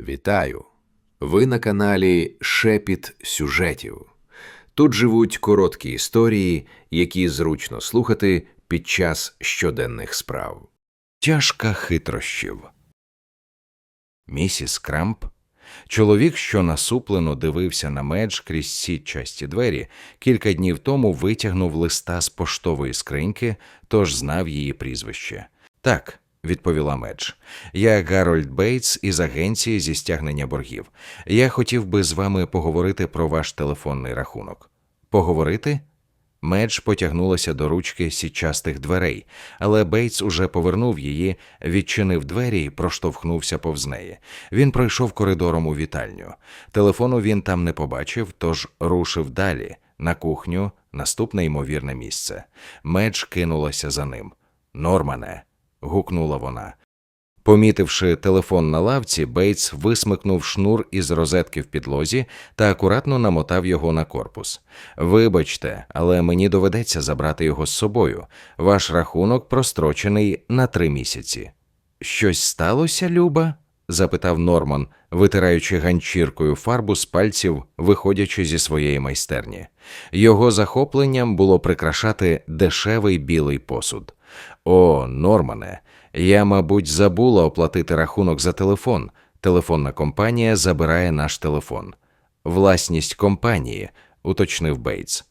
Вітаю! Ви на каналі Шепіт сюжетів. Тут живуть короткі історії, які зручно слухати під час щоденних справ. Тяжка хитрощів. Місіс Крамп, чоловік, що насуплено дивився на медж крізь сітчасті двері, кілька днів тому витягнув листа з поштової скриньки, тож знав її прізвище. Так, відповіла Медж. Я Гарольд Бейтс із агенції зі стягнення боргів. Я хотів би з вами поговорити про ваш телефонний рахунок. Поговорити? Медж потягнулася до ручки сітчастих дверей, але Бейтс уже повернув її, відчинив двері і проштовхнувся повз неї. Він пройшов коридором у вітальню. Телефону він там не побачив, тож рушив далі, на кухню, наступне ймовірне місце. Медж кинулася за ним. Нормане. Гукнула вона. Помітивши телефон на лавці, Бейтс висмикнув шнур із розетки в підлозі та акуратно намотав його на корпус. Вибачте, але мені доведеться забрати його з собою. Ваш рахунок прострочений на три місяці. Щось сталося, Люба? запитав Норман, витираючи ганчіркою фарбу з пальців, виходячи зі своєї майстерні. Його захопленням було прикрашати дешевий білий посуд. О, Нормане, я, мабуть, забула оплатити рахунок за телефон. Телефонна компанія забирає наш телефон. Власність компанії, уточнив Бейтс.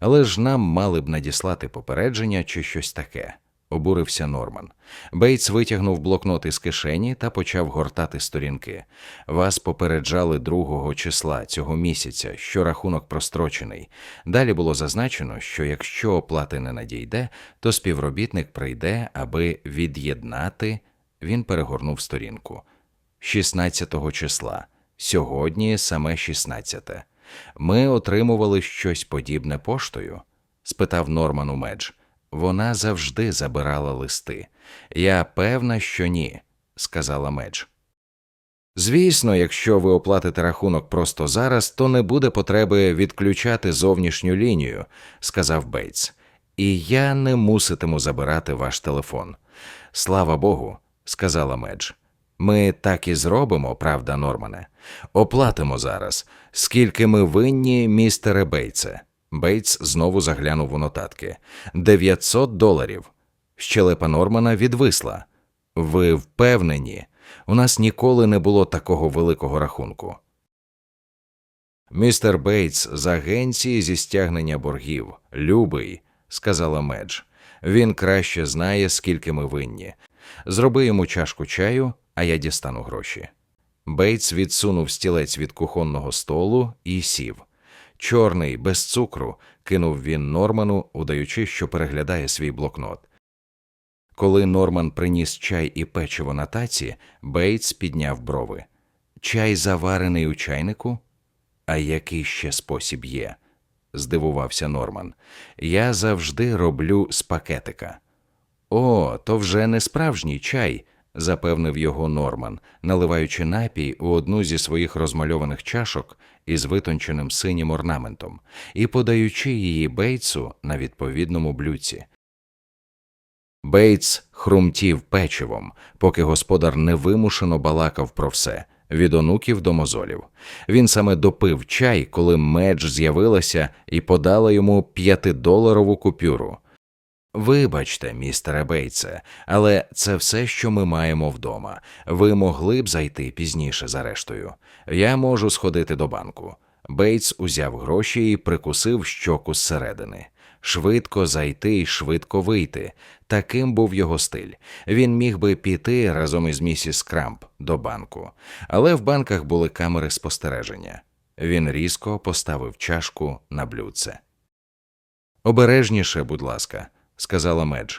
Але ж нам мали б надіслати попередження чи щось таке, обурився Норман. Бейтс витягнув блокнот із кишені та почав гортати сторінки. Вас попереджали другого числа цього місяця, що рахунок прострочений. Далі було зазначено, що якщо оплати не надійде, то співробітник прийде, аби від'єднати. Він перегорнув сторінку. 16 числа. Сьогодні саме 16. Ми отримували щось подібне поштою? спитав Норман у Медж. Вона завжди забирала листи. Я певна, що ні, сказала Медж. Звісно, якщо ви оплатите рахунок просто зараз, то не буде потреби відключати зовнішню лінію, сказав Бейтс. І я не муситиму забирати ваш телефон. Слава Богу, сказала Медж. Ми так і зробимо, правда, Нормане. Оплатимо зараз. Скільки ми винні, містере Бейтсе? Бейтс знову заглянув у нотатки. 900 доларів. Щелепа Нормана відвисла. Ви впевнені? У нас ніколи не було такого великого рахунку. Містер Бейтс з агенції зі стягнення боргів. Любий, сказала Медж. Він краще знає, скільки ми винні. Зроби йому чашку чаю, а я дістану гроші. Бейтс відсунув стілець від кухонного столу і сів. Чорний, без цукру, кинув він Норману, удаючи, що переглядає свій блокнот. Коли Норман приніс чай і печиво на таці, Бейтс підняв брови. Чай заварений у чайнику? А який ще спосіб є? здивувався Норман. Я завжди роблю з пакетика. О, то вже не справжній чай, запевнив його Норман, наливаючи напій у одну зі своїх розмальованих чашок із витонченим синім орнаментом і подаючи її Бейтсу на відповідному блюдці. Бейтс хрумтів печивом, поки господар невимушено балакав про все від онуків до мозолів. Він саме допив чай, коли Медж з'явилася і подала йому п'ятидоларову купюру. Вибачте, містере Бейтсе, але це все, що ми маємо вдома. Ви могли б зайти пізніше за рештою. Я можу сходити до банку. Бейтс узяв гроші і прикусив щоку зсередини. Швидко зайти і швидко вийти. Таким був його стиль. Він міг би піти разом із місіс Крамп до банку, але в банках були камери спостереження. Він різко поставив чашку на блюдце. Обережніше, будь ласка, сказала Медж.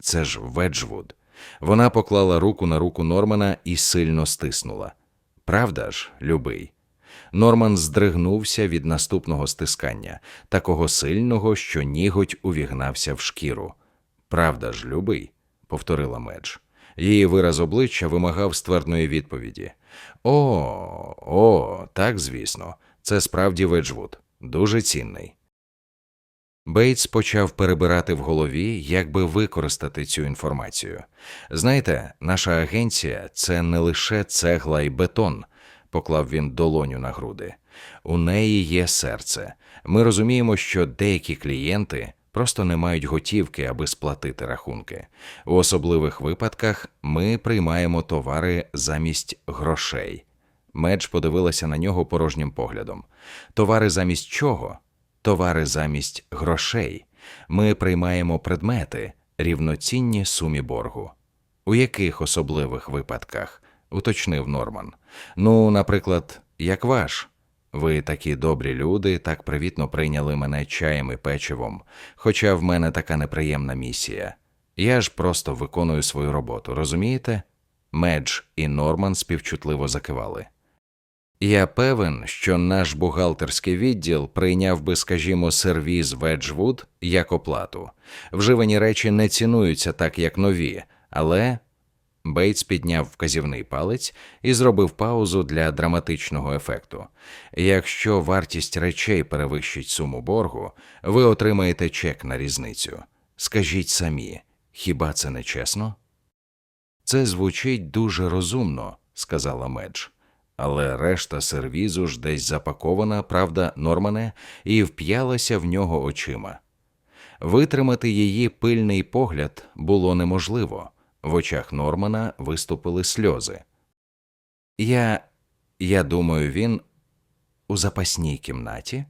Це ж Веджвуд. Вона поклала руку на руку Нормана і сильно стиснула. Правда ж, любий? Норман здригнувся від наступного стискання, такого сильного, що ніготь увігнався в шкіру. Правда ж, любий? повторила Медж. Її вираз обличчя вимагав ствердної відповіді. О, о, так, звісно, це справді Веджвуд, дуже цінний. Бейтс почав перебирати в голові, як би використати цю інформацію. Знаєте, наша агенція це не лише цегла і бетон, поклав він долоню на груди. У неї є серце. Ми розуміємо, що деякі клієнти просто не мають готівки, аби сплатити рахунки. У особливих випадках ми приймаємо товари замість грошей. Медж подивилася на нього порожнім поглядом. Товари замість чого? Товари замість грошей. Ми приймаємо предмети, рівноцінні сумі боргу. У яких особливих випадках? уточнив Норман. Ну, наприклад, як ваш. Ви такі добрі люди, так привітно прийняли мене чаєм і печивом, хоча в мене така неприємна місія. Я ж просто виконую свою роботу, розумієте? Медж і Норман співчутливо закивали. Я певен, що наш бухгалтерський відділ прийняв би, скажімо, сервіз Веджвуд як оплату. Вживані речі не цінуються так, як нові, але. Бейтс підняв вказівний палець і зробив паузу для драматичного ефекту. Якщо вартість речей перевищить суму боргу, ви отримаєте чек на різницю. Скажіть самі, хіба це не чесно? Це звучить дуже розумно, сказала Медж. Але решта сервізу ж десь запакована, правда, Нормане, і вп'ялася в нього очима. Витримати її пильний погляд було неможливо. В очах Нормана виступили сльози. Я. я думаю, він у запасній кімнаті.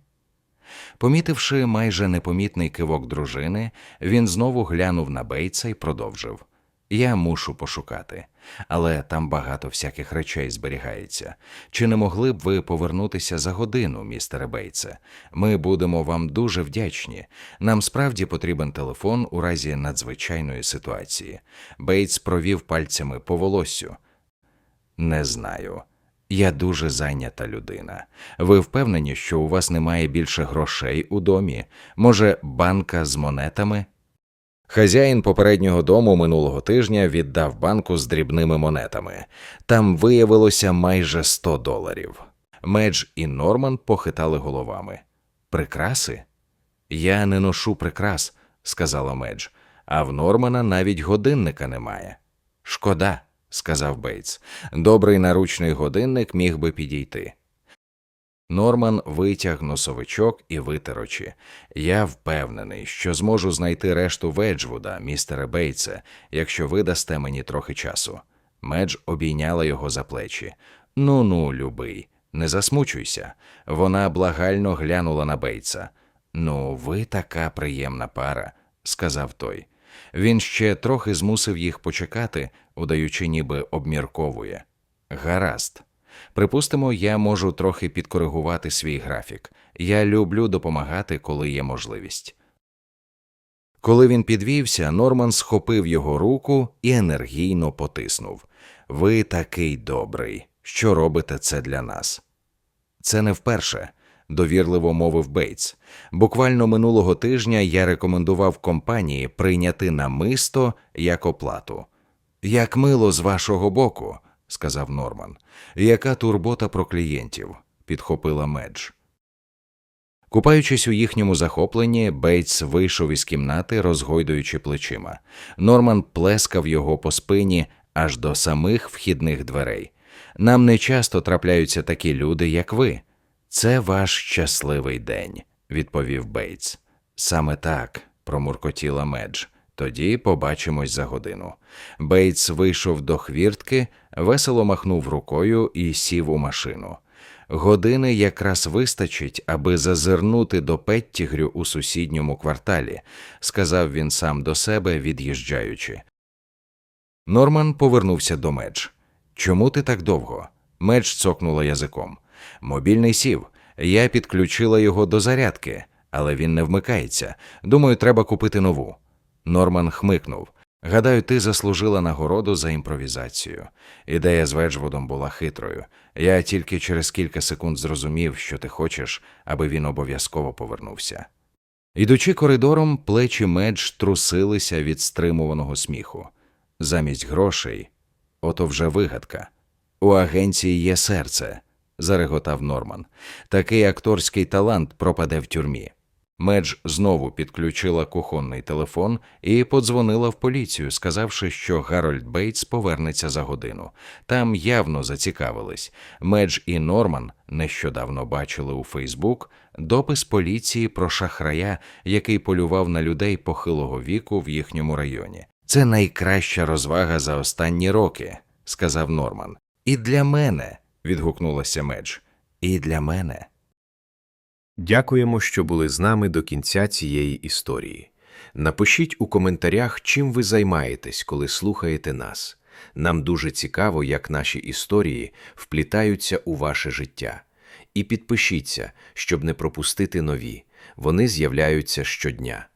Помітивши майже непомітний кивок дружини, він знову глянув на Бейтса і продовжив. Я мушу пошукати, але там багато всяких речей зберігається. Чи не могли б ви повернутися за годину, містере Бейтсе? Ми будемо вам дуже вдячні. Нам справді потрібен телефон у разі надзвичайної ситуації. Бейтс провів пальцями по волоссю. Не знаю. Я дуже зайнята людина. Ви впевнені, що у вас немає більше грошей у домі? Може, банка з монетами? Хазяїн попереднього дому минулого тижня віддав банку з дрібними монетами. Там виявилося майже 100 доларів. Медж і Норман похитали головами. Прикраси? Я не ношу прикрас, сказала Медж, а в Нормана навіть годинника немає. Шкода, сказав Бейтс. Добрий наручний годинник міг би підійти. Норман витяг носовичок і витер очі. Я впевнений, що зможу знайти решту Веджвуда, містере Бейтсе, якщо ви дасте мені трохи часу. Медж обійняла його за плечі. Ну ну, любий, не засмучуйся. Вона благально глянула на Бейтса. Ну, ви така приємна пара, сказав той. Він ще трохи змусив їх почекати, удаючи, ніби обмірковує. Гаразд. Припустимо, я можу трохи підкоригувати свій графік. Я люблю допомагати, коли є можливість. Коли він підвівся, Норман схопив його руку і енергійно потиснув. Ви такий добрий. Що робите це для нас? Це не вперше, довірливо мовив Бейтс. Буквально минулого тижня я рекомендував компанії прийняти намисто як оплату. Як мило з вашого боку, сказав Норман. Яка турбота про клієнтів? підхопила Медж. Купаючись у їхньому захопленні, Бейтс вийшов із кімнати, розгойдуючи плечима. Норман плескав його по спині аж до самих вхідних дверей. Нам не часто трапляються такі люди, як ви. Це ваш щасливий день, відповів Бейтс. Саме так, промуркотіла Медж. Тоді побачимось за годину. Бейтс вийшов до хвіртки, весело махнув рукою і сів у машину. Години якраз вистачить, аби зазирнути до Петтігрю у сусідньому кварталі, сказав він сам до себе, від'їжджаючи. Норман повернувся до Медж. Чому ти так довго? Медж цокнула язиком. Мобільний сів. Я підключила його до зарядки, але він не вмикається. Думаю, треба купити нову. Норман хмикнув. Гадаю, ти заслужила нагороду за імпровізацію. Ідея з Веджвудом була хитрою. Я тільки через кілька секунд зрозумів, що ти хочеш, аби він обов'язково повернувся. Ідучи коридором, плечі Медж трусилися від стримуваного сміху. Замість грошей, ото вже вигадка. У агенції є серце, зареготав Норман. Такий акторський талант пропаде в тюрмі. Медж знову підключила кухонний телефон і подзвонила в поліцію, сказавши, що Гарольд Бейтс повернеться за годину. Там явно зацікавились. Медж і Норман нещодавно бачили у Фейсбук допис поліції про шахрая, який полював на людей похилого віку в їхньому районі. Це найкраща розвага за останні роки, сказав Норман. І для мене, відгукнулася Медж. І для мене. Дякуємо, що були з нами до кінця цієї історії. Напишіть у коментарях, чим ви займаєтесь, коли слухаєте нас. Нам дуже цікаво, як наші історії вплітаються у ваше життя. І підпишіться, щоб не пропустити нові. Вони з'являються щодня.